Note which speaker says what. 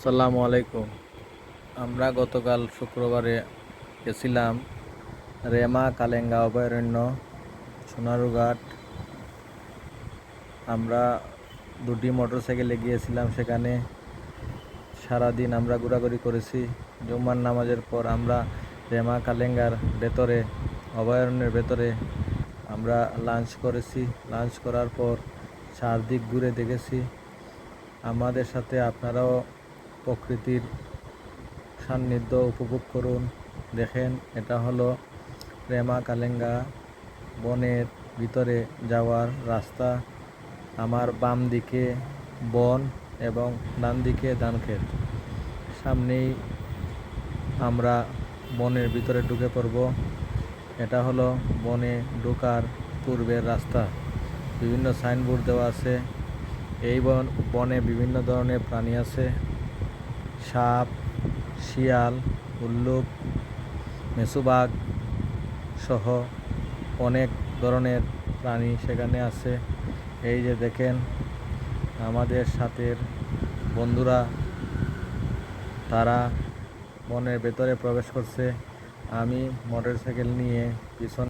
Speaker 1: আসসালামু আলাইকুম। আমরা গতকাল শুক্রবারে গেছিলাম রেমা কালেঙ্গা অভয়ারণ্য, সোনারুঘাট। আমরা দুটি মোটরসাইকেলে গিয়েছিলাম সেখানে। সারাদিন আমরা ঘোরাঘুরি করেছি। জুম্মার নামাজের পর আমরা রেমা কালেঙ্গার ভেতরে, অভয়ারণ্যের ভেতরে আমরা লাঞ্চ করেছি। লাঞ্চ করার পর চারদিক ঘুরে দেখেছি। আমাদের সাথে আপনারাও প্রকৃতির সান্নিধ্য উপভোগ করুন। দেখেন, এটা হলো রেমা কালেঙ্গা বনের ভিতরে যাওয়ার রাস্তা। আমার বাম দিকে বন এবং ডান দিকে ধান ক্ষেত সামনেই আমরা বনের ভিতরে ঢুকে পড়ব। এটা হলো বনে ঢোকার পূর্বের রাস্তা। বিভিন্ন সাইনবোর্ড দেওয়া আছে। এই বন, বনে বিভিন্ন ধরনের প্রাণী আছে। সাপ, শিয়াল, উল্লুক মেসুবাগ সহ অনেক ধরনের প্রাণী সেখানে আছে। এই যে দেখেন, আমাদের সাথের বন্ধুরা, তারা বনের ভেতরে প্রবেশ করছে। আমি মোটরসাইকেল নিয়ে পিছনে